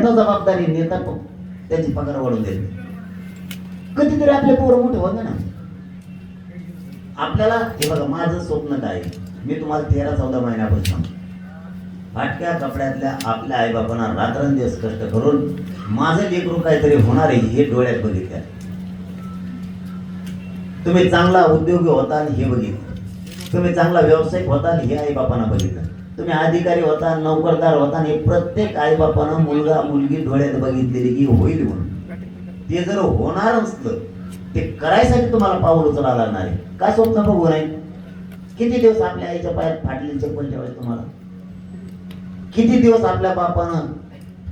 त्याचा जबाबदारी नेता त्याची पगार वाढून देते कधीतरी आपले पोरं मोठे होते ना. आपल्याला हे बघा माझं स्वप्न काय? मी तुम्हाला तेरा चौदा महिन्यापासून फाटक्या कपड्यातल्या आपल्या आईबापांना रात्रंदिवस कष्ट करून माझं लेकरू काहीतरी होणार आहे हे डोळ्यात बघितल्या तुम्ही चांगला उद्योगी होता हे बघितलं. तुम्ही चांगला व्यावसायिक होता हे आईबापांना बघितलं. तुम्ही अधिकारी होता नोकरदार होता हे प्रत्येक आईबापानं मुलगा मुलगी डोळ्यात बघितलेली की होईल म्हणून. ते जर होणार असतं ते करायसाठी तुम्हाला पाऊल उचलावं लागणार आहे. काय स्वप्न बघू नाही किती दिवस आपल्या आईच्या पायात फाटलेली चप्पल ठेवायची तुम्हाला? किती दिवस आपल्या बापानं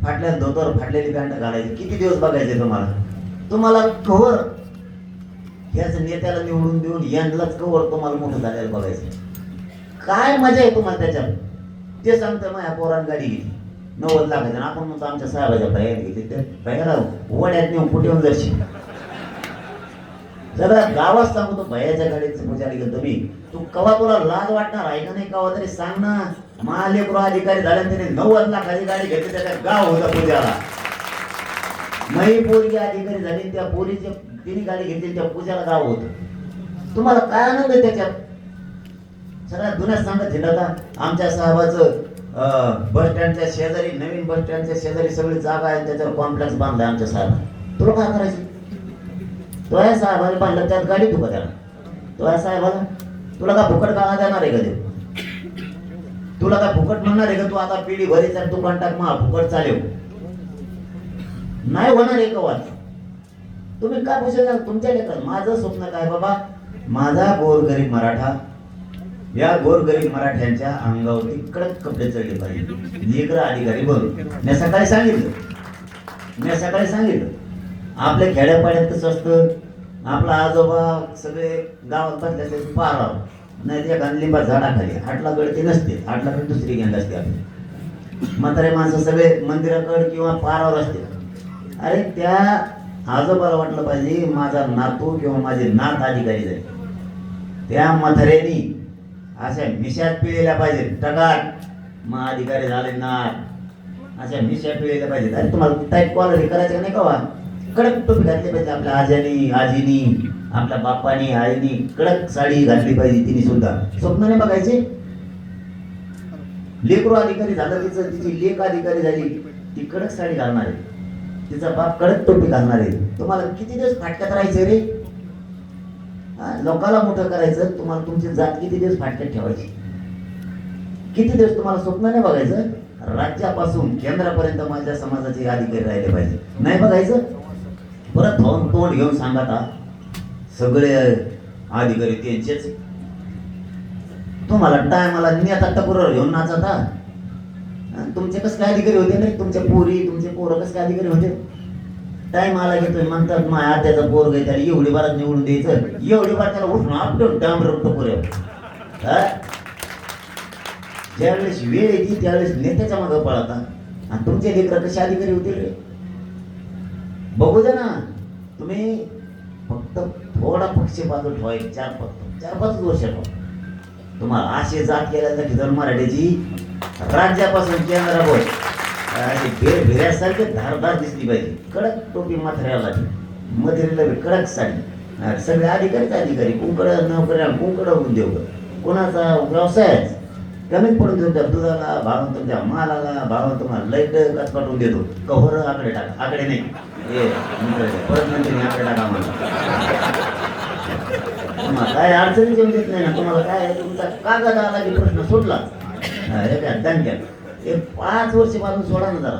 फाटल्या धोतर फाटलेली पॅन्ट घालायची? किती दिवस बघायचे तुम्हाला? तुम्हाला कवर ह्याच नेत्याला निवडून देऊन यांनाच कवर तुम्हाला मोठं झालेलं बघायचं. काय मजा आहे तुम्हाला त्याच्यात? ते सांगतं माझ्या पोरान गाडी घेतली. नव्वद लाखाची. आपण म्हणतो आमच्या साहेबाच्या भयात घेतली. तर भयाला वड्यात नेऊन कुठे जरशी जरा गावात सांगतो भयाच्या गाडीचं पूजा गेलो मी तू कवा तुला लाज वाटणार? आहे का नाही कवा तरी? सांग ना. महालेकरू अधिकारी झाल्या त्याने नव्वद लाखाची गाडी घेतली त्याच्या गाव होता पूजाला. मही पोरगी अधिकारी झाली त्या पोरीची तिने गाडी घेतली त्या पूजाला गाव होत. तुम्हाला काय आनंद त्याच्यात? सगळ्या दुन्यात सांगत हिंडता आमच्या साहेबाचं बस स्टँडच्या शेजारी नवीन बस स्टँडच्या शेजारी सगळी जागा आहे त्याच्यावर कॉम्प्लेक्स बांधला आमच्या साहेबांनी. तुला काय करायचं? तो आहे साहेबाला बांधलं त्यात गाडी तुका त्याला तो आहे साहेबाला तुला का फुकट गाळा देणार आहे का देऊ तुला काय फुकट म्हणणार आहे का तू? आता पिढी भरीचा तू टाक मा फुकट चालेल. नाही होणार आहे कवा तुम्ही काय पूछा तुमच्या लेकर माझं स्वप्न काय बाबा? माझा गोरगरीब मराठा या गोरगरीब मराठ्यांच्या अंगावरती कडक कपडे चढले पाहिजे. लेकर अधिकारी बन मी सकाळी सांगितलं. मी सकाळी सांगितलं. आपल्या खेड्यापाड्यात कसं असतं. आपला आजोबा सगळे गावात बसले पाराव नाही त्या गांधलिंबा झाडाखाली. हाटला गळती नसते. हाटलाकडे दुसरी गँग असते आपली. म्हातारे माणसं सगळे मंदिराकड किंवा पारावर असते. अरे त्या आजोबाला वाटलं पाहिजे माझा नातू किंवा माझे नात अधिकारी जाईल त्या म्हाताऱ्यानी अशा मिशात पिळलेल्या पाहिजे. टगाट मग अधिकारी झाले नात अशा मिशा पिळलेल्या पाहिजेत. अरे तुम्हाला टाईप कॉलर हे करायचं का नाही कवा हो? कडक टोपी घातली पाहिजे आपल्या आजानी आजीनी आपल्या बापानी आईनी. कडक साडी घातली पाहिजे तिने सुद्धा. स्वप्न नाही बघायचे? लेकरू अधिकारी झालं तिचं तिची लेख अधिकारी झाली. ती कडक साडी घालणार आहे. तिचा बाप कडक टोपी घालणार आहे. तुम्हाला किती दिवस फाटक्यात राहायचं रे? लोकाला मोठं करायचं तुम्हाला तुमची जात किती दिवस फाटक्यात ठेवायची? किती दिवस तुम्हाला स्वप्न नाही बघायचं? राज्यापासून केंद्रापर्यंत माझ्या समाजाचे अधिकारी राहिले पाहिजे. नाही बघायचं? परत तोंड तोंड घेऊन सांगा आता. सगळे अधिकारी त्यांचेच. तुम्हाला टायमाला नेता टकुरावर घेऊन नाचता तुमचे कसं काय अधिकारी होते नाही? तुमच्या पोरी तुमचे पोरं कसं काय अधिकारी होते? टाइम घेतोय म्हणतात माझ्या आत्याचा पोर गे त्याला एवढी बारात निवडून द्यायचं. एवढी बार त्याला उठून आपलं डांबर टकुऱ्या ज्यावेळेस वेळ येते त्यावेळेस नेत्याच्या मागं पळता. आणि तुमचे लेकर कसे अधिकारी होते रे? बघू द्या ना. तुम्ही फक्त थोडा पक्षपात ठेवा एक चार पाच चार पाच वर्ष ठेवा. तुम्हाला असे जात केल्यासाठी जर मराठीची राज्यापासून केंद्रावर अशी भेर भेऱ्यासारखे धारदार दिसली पाहिजे. कडक टोपी मथऱ्याला मधुरीला बी कडक साडी. अरे सगळे अधिकारीच अधिकारी. कुंकड नोकऱ्या कुंकड उद्योग कोणाचा व्यवसायच कमी पडून देतो त्या दुधाला भावून तुमच्या मालाला भावून तुम्हाला लाइट कच पाठवून देतो. कव्हर आकडे टाका. आकडे नाही. हे परत नंतर आकडे टाका मला काय अडचणी येऊन देत नाही ना. तुम्हाला काय तुमचा कागद आला की प्रश्न सुटला अरे काय दणक्यात. हे पाच वर्षपासून सोडा ना जरा.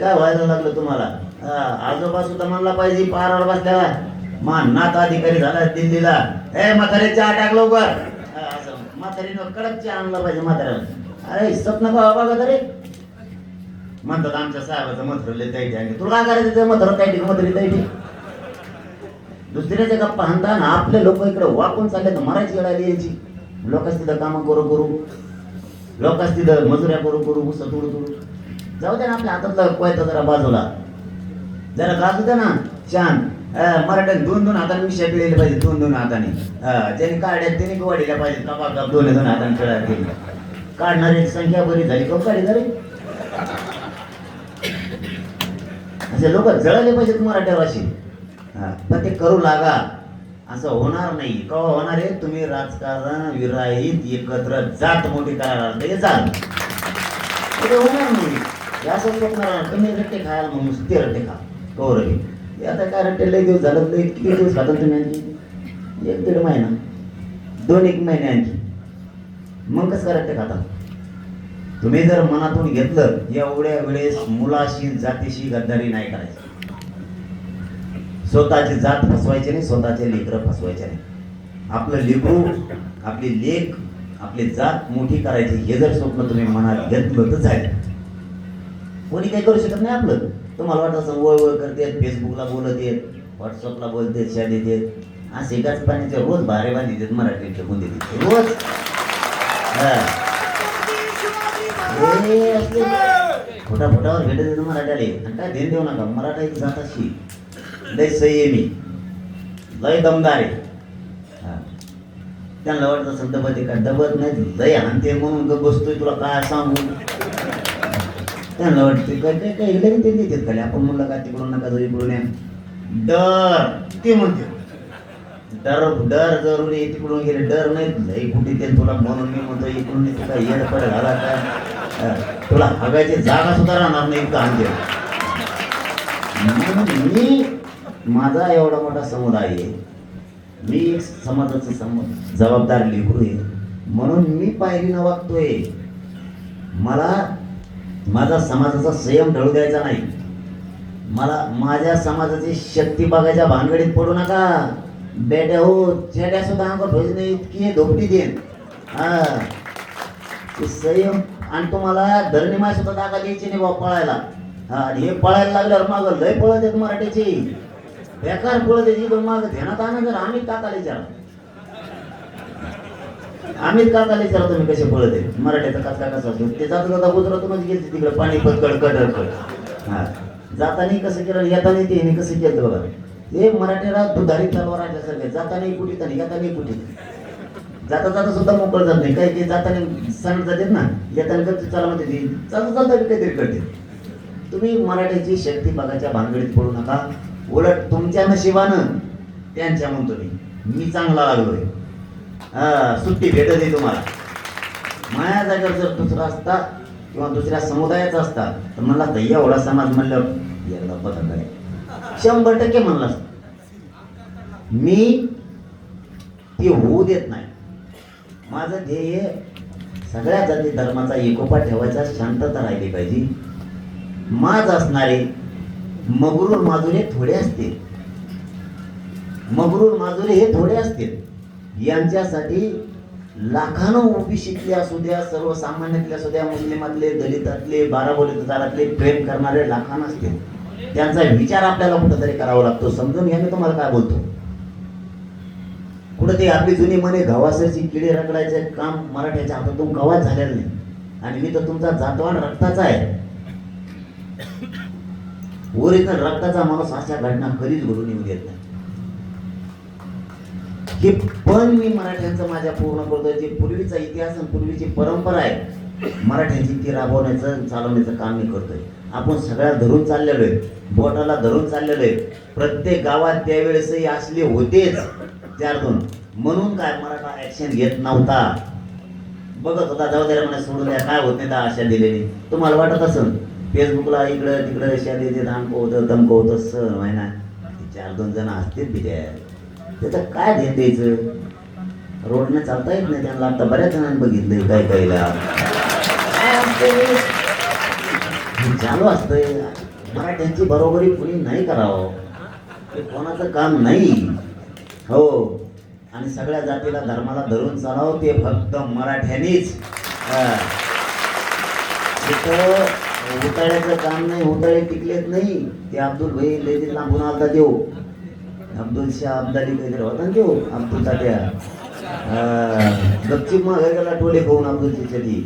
काय व्हायला लागलं तुम्हाला? हा, आजोबा सुद्धा म्हणला पाहिजे पारावर बसल्याला मा नात अधिकारी झाला दिल्लीला. ए म्हातारे चहा टाक लवकर. असं. म्हातारीनं कडक चहा आणला पाहिजे म्हाताऱ्याला. अरे स्वप्न का बघा तरी. म्हणतात आमच्या साहेबाचं मथुर लय आणि तुला काय करायचं ते मथुर ताईटी मथुरी ताईटी दुसऱ्याच्या गप्पा हाणता ना आपले लोक इकडे वाकून चालले तर मरायची वेळ यायची. लोकच तिथं कामं करू करू. लोकच तिथं मजुऱ्या करू करू उस तुडू तुडू जाऊ दे ना आपल्या हातातला कोयता जरा बाजूला. जरा गाजू दे ना छान. मराठ्यात दोन दोन हाताने मिशा पिळले पाहिजे दोन दोन हाताने. अं, काढ्यात त्यांनी वाढीला पाहिजे कपा कप दोन दोन हाताने खेळायला काढणाऱ्याची संख्या बरी झाली कप काढी झाली असे लोक जळले पाहिजेत मराठ्या भाषेत हा, पण ते करू लागा. असं होणार नाही. का होणार आहे? तुम्ही राजकारण विराहित एकत्र जात मोठी करायला हे जात ते होणार नाही. हे असं स्वप्न तुम्ही रट्टे खायला मग नुसते रट्टे खा. कौर हे. आता काय रट्टे लय दिवस झालं लय किती दिवस खातात तुम्ही आणखी एक दीड महिना. दोन एक महिने आणखी मग कसं काय रट्टे खाता तुम्ही जर मनातून घेतलं एवढ्या वेळेस मुलाशी जातीशी गद्दारी नाही करायची. स्वतःची जात फसवायची नाही स्वतःचे लेकरं फसवायचे नाही. आपलं लेकरू आपली लेख आपली जात मोठी करायची हे जर स्वप्न तुम्ही मनात घेतलं तर जाईल कोणी काही करू शकत नाही आपलं. तुम्हाला वाटत असं वळ वळ करतेत फेसबुकला बोलत येत व्हॉट्सअपला बोलतेत शाळेत येत असे एकाच पाण्याचे रोज भारे देत मराठी मध्ये रोज. हा. हे खोटा खोटावर भेटत येतं आणि काय ध्यान देऊ नका. मराठा एक जात अशी. लय संयमी लय दमदार आहे. त्यांना वाटत असं दबत का? दबत नाही लय आणते म्हणून ग बसतोय तुला काय सांगू? त्यांना वाटते काय काय काय लगे ते देतात खाली. आपण म्हणलं का तिकडून नका जरी इकडून या. डर ते म्हणते. डर डर जरुरी आहे तिकडून गेले डर नाही. लय कुठे ते तुला म्हणून मी म्हणतो इकडून तू काय येड पड घाला काय तुला हव्याची जागा सुद्धा राहणार नाही इतकं आणते मी माझा एवढा मोठा समुदाय आहे. मी एक समाजाचं सम जबाबदार लेकरू आहे. म्हणून मी पायरीनं वागतोय. मला माझा समाजाचा संयम ढळू द्यायचा नाही. मला माझ्या समाजाची शक्ती बघायच्या भानगडीत पडू नका. बेट्या हो चेड्या सुद्धा अंगावर ढोज नाही इतकी धोपटी देन. हा. ते संयम आणि तुम्हाला धरणीमाय सुद्धा जागा द्यायची नाही बाबा पळायला. हा आणि हे पळायला लागल्यावर मागं लय पळत आहेत मराठीची. बेकार पळत त्याची पण मागं ध्यानात आणा जर. आम्ही काकाला विचारा. आम्ही काकाला विचारा तुम्ही कसे पळत आहे मराठ्याचा काच कसा असतो? ते जाता जाता गुजरातूनच गेले तिकडे? पाणी पत्कड कडर कड हा. जातानी कसं केलं आणि येताना ते कसं केलं बघा. हे मराठ्याला दुधारी तलवार आणल्यासारखे जाताना कुठे आणि येताना कुठे जाता जाता सुद्धा मोकळ जात नाही. काही काही जाताना सांगत जातात ना. येताना करते चला म्हणते ती जाता चालता काहीतरी करते तुम्ही मराठ्याची शक्ती बघायच्या भानगडीत पडू नका. उलट तुमच्या नशिबानं त्यांच्या म्हणतो मी मी चांगला लागलोय. हा सुट्टी भेटत आहे तुम्हाला. माझ्या जागेवर जर दुसरा असता किंवा दुसऱ्या समुदायाचा असता तर म्हणला तर एवढा समाज म्हणल्यावर एकदा पतंग आहे. शंभर टक्के म्हणला मी ते होऊ देत नाही. माझं ध्येय सगळ्या जाती धर्माचा एकोपा ठेवायचा शांतता राहिली पाहिजे. माज असणारे मगरूर माजुरे थोडे असतील. मगरूर माजुरे हे थोडे असतील. यांच्यासाठी लाखानो ओबीसीतले असू द्या सर्वसामान्यातले असू द्या मुस्लिमातले दलितातले बाराबोलीदारातले प्रेम करणारे लाखान असतील. त्यांचा विचार आपल्याला कुठंतरी करावा लागतो. समजून घ्या मी तुम्हाला काय बोलतो. कुठं ते आपली जुनी म्हणे गव्हासाची किडे रगडायचे काम मराठ्याच्या हातातून गव्हाच झालेलं नाही. आणि मी तर तुमचा जातवान रक्ताचा आहे. ओरिजिनल रक्ताचा माणूस अशा घटना कधीच घडून येऊ देत नाही. हे पण मी मराठ्यांचं माझ्या पूर्ण करतोय जे पूर्वीचा इतिहास आणि पूर्वीची परंपरा आहे मराठ्यांची ती राबवण्याचं चालवण्याचं काम मी करतोय. आपण सगळ्या धरून चाललेलो आहे. बोटाला धरून चाललेलो आहे. प्रत्येक गावात त्यावेळेसही असले होतेच चार दोन. म्हणून काय मराठा ऍक्शन घेत नव्हता. बघत होता जाऊ म्हणा सोडून द्या. काय होत नाही अशा आशा दिलेली. तुम्हाला वाटत असं फेसबुकला इकडं तिकडं अशा देते धमकवतं सर सण महिना चार दोन जण असतील बिद्या त्याचं काय ध्यान द्यायचं? रोडने चालता येत नाही त्यांना. आता बऱ्याच जणांनी बघितलंय काय कायला. काय चालू असतंय. मराठ्यांची बरोबरी कुणी नाही करावं. ते कोणाचं काम नाही. हो. आणि सगळ्या जातीला धर्माला धरून चालावं ते फक्त मराठ्यांनीच. तिथं उताळ्याचं काम नाही उताळे टिकलेत नाही. ते अब्दुल भाई लय लांबून आलता देऊ अब्दुल शाह अब्दाली काहीतरी होता ना देऊ अब्दुल तात्या. गपचिप मग गेला टोले खाऊन अब्दुलची चली.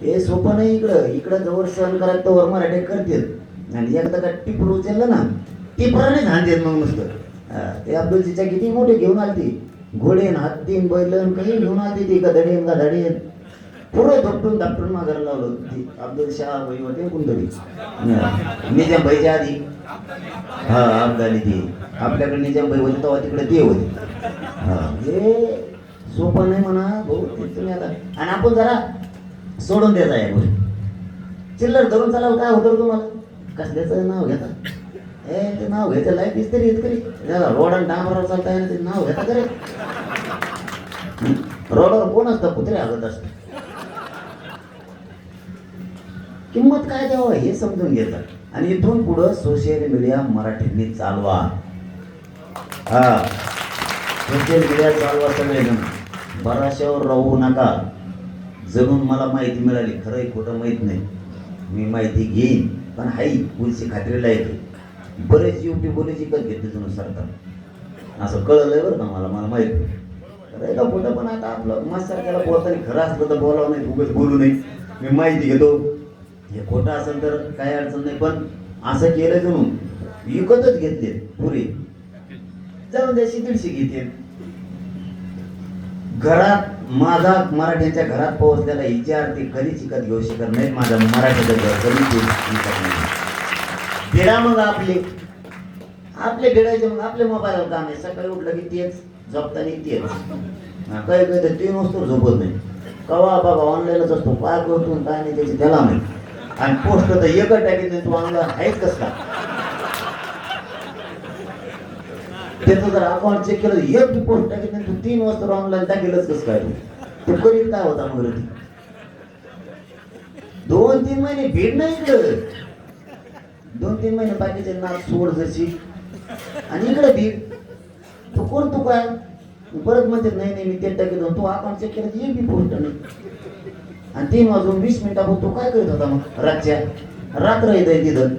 हे सोपं नाही इकडं. इकडं जवळ सहन करायचं तर मराठी करतील. आणि एकदा का टिपर उचललं ना टिपराने देत मग नुसतं. ते अब्दुलजीच्या किती मोठे घेऊन आलती. घोडेन हत्तीन बैलन काही घेऊन आलती ती का धडेन का धडेन. पुरं धपटून धापटून माघार लावलं ती. अब्दुल शाह भाई होते कुंदरी निजाम भाईच्या आधी. हा अब्दाली ती. आपल्याकडे निजाम भाई होते तेव्हा तिकडे ते होते. हा. हे सोपं नाही म्हणा भाऊ तुम्ही आता. आणि आपण जरा सोडून द्यायचा आहे गोष्टी चिल्लर धरून चालावं हो, काय होतं तुम्हाला? कसल्याचं नाव घेता? ए ते नाव घ्यायचं लाईफ तरी येत करी त्याला रोड आणि डांबरावर चालता येणार ते नाव घेता करे रोडावर कोण असतं कुत्रे हलत असतं. किंमत काय द्यावं हे समजून घेतात आणि इथून पुढं सोशल मीडिया मराठींनी चालवा. हा. सोशल मीडिया चालवा सगळेजण. बराशावर राहू नका. जणून मला माहिती मिळाली. खरंही खोटं माहीत नाही. मी माहिती घेईन. पण हाई पुलची खात्रीला येते. बरेच युट्यूबवरच विकत घेतले जुनं सरकार असं कळलं बरं का मला? मला माहीत नाही. का खोटं? पण आता आपलं माझ्यासारख्याला बोलताना खरं असलं तर बोलावं नाही उगाच बोलू नाही मी माहिती घेतो. हे खोटं असेल तर काही अडचण नाही पण असं केलं जणू विकतच घेतले पुरे. जाऊन द्याशी दीडशे घेते. घरात माझा मराठ्यांच्या घरात पोहोचलेला विचार ते कधीच शिकत घेऊ शकत नाहीत. माझ्या मराठ्याचं घर कधीच विकत नाही भिडा मग आपले. आपले भिडायचे मग आपले मोबाईलवर काम आहे. सकाळी उठलं की तेच झोपताना तेच. काही काही तर तीन वस्तू झोपत नाही. कवा बाबा ऑनलाईनच असतो काय करतो काय नाही त्याची त्याला माहिती. आणि पोस्ट तर एकच टाकीत नाही तू ऑनलाईन आहेच कस का त्याचं जर अकाउंट चेक केलं एक बी पोस्ट टाकीत नाही तू तीन वाजता ऑनलाईन टाकेलच कस काय? तू करीत काय होता मग ती दोन तीन महिने भीड नाही इकडं. दोन तीन महिने बाकीचे नाच सोड जशी. आणि इकडे भीड. तू कोण तू काय? परत म्हणते नाही नाही मी ते टाकी होतो. तू अकाउंट चेक केलं एक बी पोस्ट नाही. आणि तीन वाजून वीस मिनिटापूर्वी तो काय करत होता मग? रातच्या रात्र येत आहे तिथं.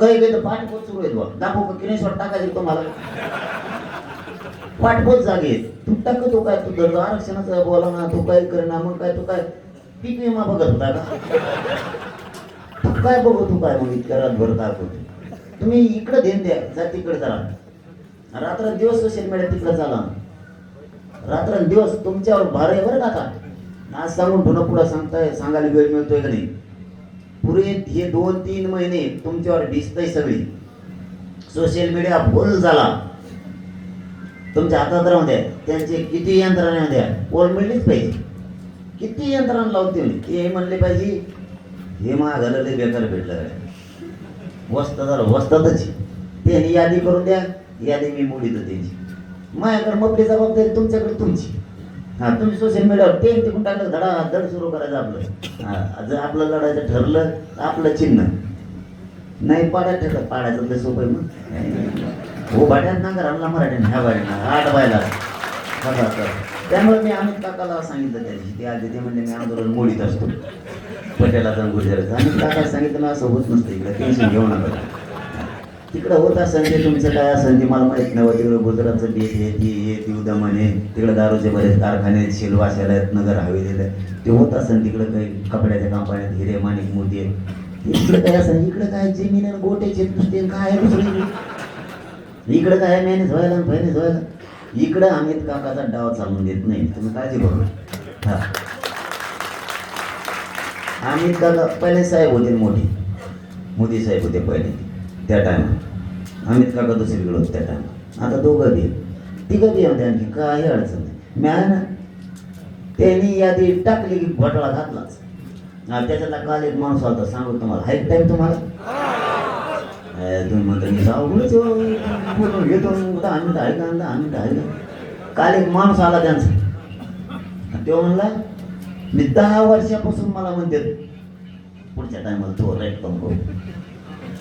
काही काही तर पाठपोत सुरू आहेत बा दाखव का किनेश्वर टाकायचे तुम्हाला? पाठपोत जागे तू टाकतो काय? तू धरतो आरक्षणाचं बोला ना. तू काय करणार मग काय? तू काय? पीक विमा बघत होता का? तू काय बघू तू काय? मग इतक्या रातभर दाखवतो तुम्ही इकडे देण द्या जा तिकडे चला रात्र दिवस सोशल मीडिया तिकडे चाला. रात्र दिवस तुमच्यावर भार आहे बरं का आता? आज सांगून ठेवणं पुढं सांगताय सांगायला वेळ मिळतोय का नाही? पुरे हे दोन तीन महिने तुमच्यावर दिसतंय सगळी. सोशल मीडिया फुल झाला. तुमच्या हातात राहून द्या त्यांचे किती यंत्रणा द्या पोल मिळलीच पाहिजे. किती यंत्रणा लावते म्हणे. ते म्हणले पाहिजे हे महागाला लय बेकार भेटलं काय वस्त झालं वस्तातच त्यांनी यादी करून द्या. यादी मी मोडीत त्यांची माझ्याकडे मपली जबाबदारी तुमच्याकडे तुमची. हा तुम्ही सोशल मीडियावर ते तिकून टाकलं धडा धड सुरू करायचं आपलं. हा जर आपलं लढायचं ठरलं तर आपलं चिन्ह. नाही पाड्यात ठरलं पाडायचं ते सोपं आहे मग. हो भाड्यात ना आणला मराठीने ह्या भाड्यानं आठ बायला. बघा तर त्यामुळे मी अमित काकाला सांगितलं त्या दिवशी. ते आधी ते म्हणजे मी आंदोलन मोडीत असतो. पटेलाचा गुजरात. अमित काकाला सांगितलं असं होत नसतं इकडे टेन्शन घेऊ नका. तिकडं होत असेल ते तुमचं काय असेल ते मला माहीत नव्हतं तिकडं गुजरातचं डेट हे ती हे ती उद्या आहे तिकडं दारूचे बरेच कारखाने आहेत शिलवाशाला आहेत नगर हवेलीला आहेत. ते होत असेल तिकडं काही कपड्याच्या कंपन्यात हिरे माणिक मोती आहेत. इकडं काय असेल? इकडं काय जमीन आणि गोट्याचे नुसते काय आहे इकडं काय मॅनेज व्हायला आणि फायनेज व्हायला? इकडं अमित काकाचा डाव चालून देत नाही. तुम्ही काळजी करू हा. अमित काका पहिले साहेब होते मोठे. मोदी साहेब होते पहिले. त्या टायमात अमित काका दुसरीकडे होते त्या टायमात आता दोघं बी तिघं बी होते आणखी काही अडचण नाही. मिळालं ना त्यांनी यादी टाकली की घोटाळा घातलाच. त्याच्यातला काल एक माणूस होता सांगू तुम्हाला. हाईट टाईम तुम्हाला? तुम्ही म्हणता मी अवघडच हो, घेतो. दहा मिनिटं आहे का? दहा आहे का? काल एक माणूस आला त्यांचा. तो म्हणला मी दहा वर्षापासून मला म्हणते पुढच्या टायमाला तो राईट काम करू.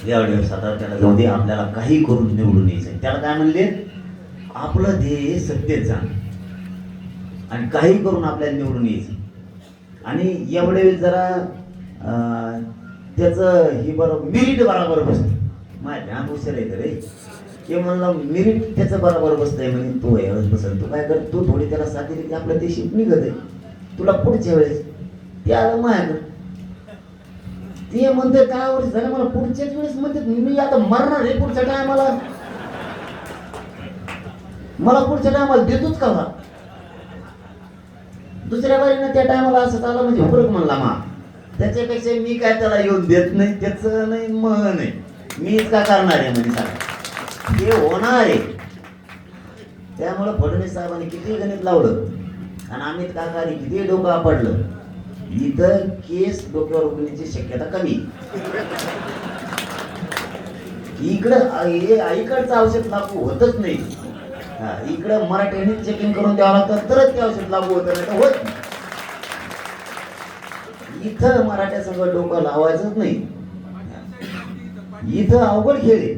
एवढ्या साधारण त्याला जाऊ दे आपल्याला काही करून निवडून यायचं त्याला काय म्हणले? आपलं ध्येय सत्तेत जाणं आणि काही करून आपल्याला निवडून यायचं आणि एवढे जरा त्याचं हे बरोबर मिरिट बरोबर बसतं माझ्या ध्यान हुशार आहे रे. ते म्हणलं मिरिट त्याचं बरोबर बसतंय. म्हणजे तो यावेळेस बसल तू काय कर तू थोडी त्याला साथ दिली की आपलं ते शिप निघत आहे तुला पुढच्या वेळेस त्याला माझ्याकडे ते म्हणते दहा वर्ष झाले मला? पुढच्याच वेळेस म्हणते मी आता मरणार आहे पुढच्या टायमाला मला पुढच्या टायमाला देतोच का दुसऱ्या बारीनं त्या टायमाला असं झालं म्हणजे फरक म्हणला मा. त्याच्यापेक्षा मी काय त्याला येऊन देत नाही त्याच नाही मग नाही. मीच का करणार आहे म्हणजे सांगा हे होणार आहे. त्यामुळं फडणवीस साहेबांनी किती गणित लावलं? आणि अमित काकाने किती डोकं आपडलं? इथं केस डोक्यावर उठण्याची शक्यता कमी. इकडं हे औषध लागू होतच नाही. हा, इकडं मराठ्यांनी चेकिंग करून द्यावं लागतं तरच ते औषध लागू होतं नाही तर होत नाही. इथं मराठ्या संघ डोकं लावायचंच नाही. इथं अवघड खेळ आहे.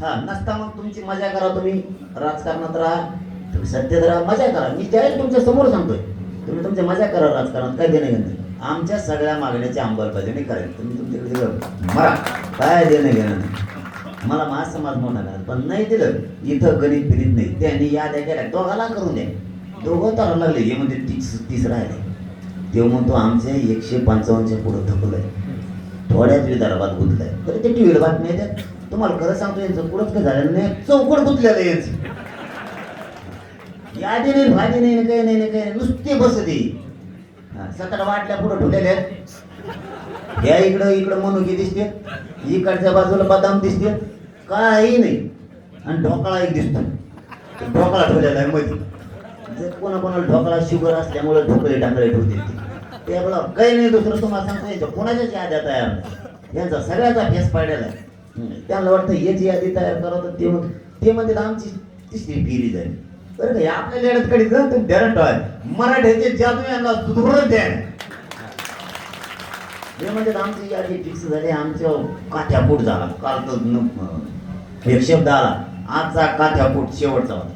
हा नसता मग तुमची मजा करा तुम्ही. राजकारणात राहा. तुम्ही सत्तेत राहा मजा करा. मी जाहीर तुमच्यासमोर सांगतोय. तुम्ही तुमच्या मजा करा राजकारण काय देणं घेणं नाही. आमच्या सगळ्या मागण्याची अंमलबजावणी करेल तुम्ही तुमच्याकडे सगळं मरा. काय देणं घेणं नाही. मला माझ समाज मोठा करा पण नाही दिलं इथं गणित फिरीत नाही. त्यांनी याद्या केल्या दोघाला करून द्या. दोघं तर लागले हे म्हणजे तीस तीस राहिले. ते म्हणतो आमचे एकशे पंचावन्नच्या पुढं थकलंय. थोड्याच विदर्भात आहे तरी ते टी टीव्हीला बातमी येतात. तुम्हाला खरं सांगतो यांचं पुढंच काय झालं नाही. चौकड गुंतलेलं आहे यांचं. यादी नाही भाजी नाही काही नाही काही नाही नुसते बसते. सकाळ वाटल्या पुढं ठेवलेल्या या इकडं इकडं मनुकी दिसते इकडच्या बाजूला बदाम दिसते काही नाही. आणि ढोकळा एक दिसतो ढोकळा ठेवलेला आहे मध्ये जर कोणा कोणाला ढोकळा शुगर असल्यामुळे ढोकळे टाकले ठेवते ते बोला काही नाही दुसरं तुम्हाला सांगतो याच्या कोणाच्याच याद्या तयार यांचा सगळ्याचा फेस पाडलेला आहे. त्यांना वाटतं याची यादी तयार करा तर ते मग ते म्हणते आमची तिसरी फेरी झाली. बरं का हे आपल्या लेड्यात कडे जाऊन तुम्ही ध्यान ठेवा मराठ्याचे जादू यांना सुधरून द्या. हे म्हणजे आमची यादी फिक्स झाली आमच्या काठ्यापूट झाला. काल तो न- एक शब्द आला. आजचा काठ्यापूट शेवटचा होता.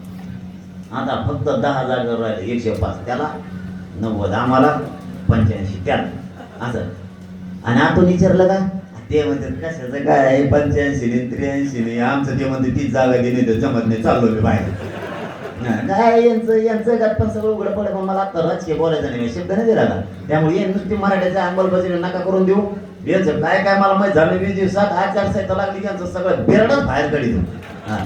आता फक्त दहा जागेवर राहिले एकशे पाच. त्याला नव्वद आम्हाला पंच्याऐंशी त्याला. असं. आणि आतून विचारलं का? ते म्हणतात कशाचं काय? आहे पंच्याऐंशी नाही त्र्याऐंशी आमचं ते म्हणते तीच जागा दिली तर जमत नाही चाललो मी बाहेर. हा, काय यांचं यांचं गात पण सगळं उघडं पडलं पण मला आता राजकीय बोलायचं नाही शब्द नाही दिला का त्यामुळे हे नुसती मराठ्याच्या अंमलबजावणी नका करून देऊ. यांचं काय काय मला माहीत झालं वीस दिवसात आचारसंहिता लागली यांचं सगळं बेरडच बाहेर काढी हा.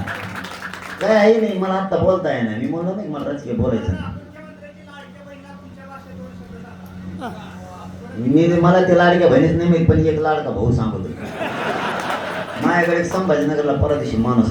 काय आहे नाही मला आत्ता बोलता येणार मी म्हणलं नाही मला राजकीय बोलायचं नाही. मी मला ते लाडक्या बहिणीच नाही माहीत पण एक लाडका भाऊ सांगतो. माझ्याकडे संभाजीनगरला परदेशी माणूस